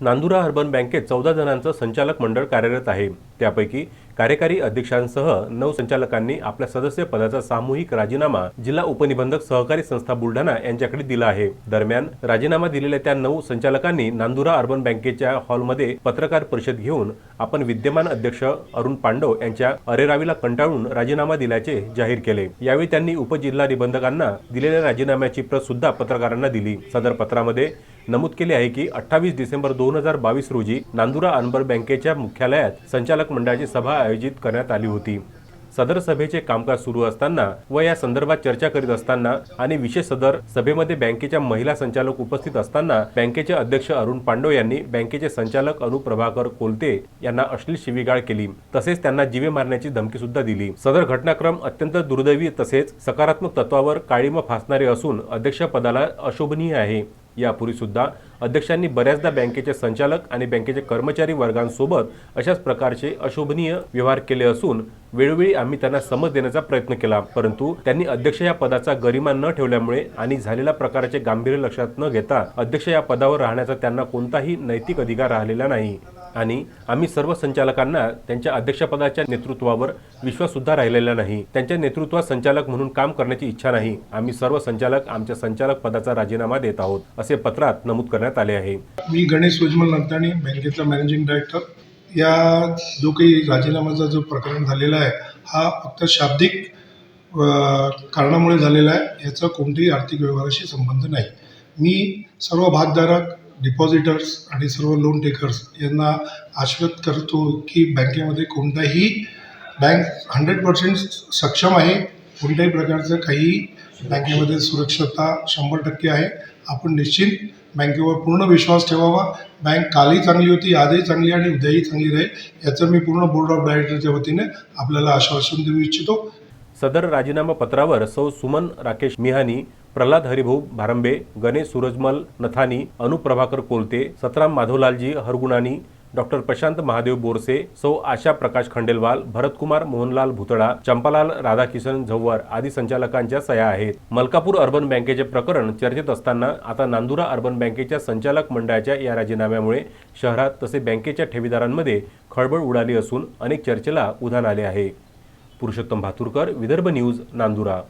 Nandura urban बँकेत चौदा जणांचं संचालक मंडळ कार्यरत आहे. त्यापैकी कार्यकारी अध्यक्षांसह नऊ संचालकांनी आपल्या सदस्य पदाचा सामूहिक राजीनामा जिल्हा उपनिबंधक सहकारी संस्था बुलढाणा यांच्याकडे दिला आहे. दरम्यान राजीनामा दिलेल्या त्या नऊ संचालकांनी नांदुरा अर्बन बँकेच्या हॉलमध्ये पत्रकार परिषद घेऊन आपण विद्यमान अध्यक्ष अरुण पांडव यांच्या अरेरावीला कंटाळून राजीनामा दिल्याचे जाहीर केले. यावेळी त्यांनी उपजिल्हा निबंधकांना दिलेल्या राजीनाम्याची प्रत सुद्धा पत्रकारांना दिली. सदर पत्रामध्ये नमूद केले आहे की अठ्ठावीस डिसेंबर दोन हजार बावीस रोजी नांदुरा अनबर बँकेच्या मुख्यालयात संचालक मंडळाची सभा आयोजित करण्यात आली होती. सदर सभेचे कामकाज सुरू असताना व या संदर्भात चर्चा करीत असताना आणि विशेष सदर सभेमध्ये बँकेच्या महिला संचालक उपस्थित असताना बँकेचे अध्यक्ष अरुण पांडव यांनी बँकेचे संचालक अनुप्रभाकर कोलते यांना अश्लील शिवीगाळ केली. तसेच त्यांना जीवे मारण्याची धमकी सुद्धा दिली. सदर घटनाक्रम अत्यंत दुर्दैवी तसेच सकारात्मक तत्वावर काळीमा फासणारे असून अध्यक्षपदाला अशोभनीय आहे. यापूर्वीसुद्धा अध्यक्षांनी बऱ्याचदा बँकेचे संचालक आणि बँकेचे कर्मचारी वर्गांसोबत अशाच प्रकारचे अशोभनीय व्यवहार केले असून वेळोवेळी आम्ही त्यांना समज देण्याचा प्रयत्न केला. परंतु त्यांनी अध्यक्ष या पदाचा गरिमा न ठेवल्यामुळे आणि झालेल्या प्रकाराचे गांभीर्य लक्षात न घेता अध्यक्ष या पदावर राहण्याचा त्यांना कोणताही नैतिक अधिकार राहिलेला नाही. आणि आम्ही सर्व संचालकांना त्यांच्या अध्यक्षपदाच्या नेतृत्वावर विश्वास सुद्धा राहिलेला नाही. त्यांच्या नेतृत्वात संचालक म्हणून काम करण्याची इच्छा नाही. आम्ही सर्व संचालक आमच्या संचालक पदाचा राजीनामा देत आहोत असे पत्रात नमूद करण्यात आले आहे. मी गणेश उज्ज्वल नंदाणी बँकेचा मॅनेजिंग डायरेक्टर. या जो काही राजीनामाचा जो प्रकरण झालेला आहे हा फक्त शाब्दिक कारणामुळे झालेला आहे. याचा कोणतेही आर्थिक व्यवहाराशी संबंध नाही. मी सर्व भागधारक डिपॉझिटर्स आणि सर्व लोन टेकर्स यांना आश्वत करतो की बँकेमध्ये कोणताही बँक हंड्रेड पर्सेंट सक्षम आहे. कोणत्याही प्रकारचं काही बँकेमध्ये सुरक्षता शंभर टक्के आहे. आपण निश्चित बँकेवर पूर्ण विश्वास ठेवावा. बँक कालही चांगली होती आजही चांगली आणि उद्याही चांगली राहील याचं मी पूर्ण बोर्ड ऑफ डायरेक्टरच्या वतीने आपल्याला आश्वासन देऊ इच्छितो. सदर राजीनामा पत्रावर सौ सुमन राकेश मिहानी प्रल्हाद हरिभाऊ भारंबे गणेश सूरजमल नथानी अनुप्रभाकर कोलते सतराम माधवलालजी हरगुणानी डॉक्टर प्रशांत महादेव बोरसे सौ आशा प्रकाश खंडेलवाल भरतकुमार मोहनलाल भुतळा चंपालाल राधाकिशन झव्वर आदी संचालकांच्या सह्या आहेत. मलकापूर अर्बन बँकेचे प्रकरण चर्चेत असताना आता नांदुरा अर्बन बँकेच्या संचालक मंडळाच्या या राजीनाम्यामुळे शहरात तसे बँकेच्या ठेवीदारांमध्ये खळबळ उडाली असून अनेक चर्चेला उधाण आले आहे. पुरुषोत्तम भातुरकर विदर्भ न्यूज नांदुरा.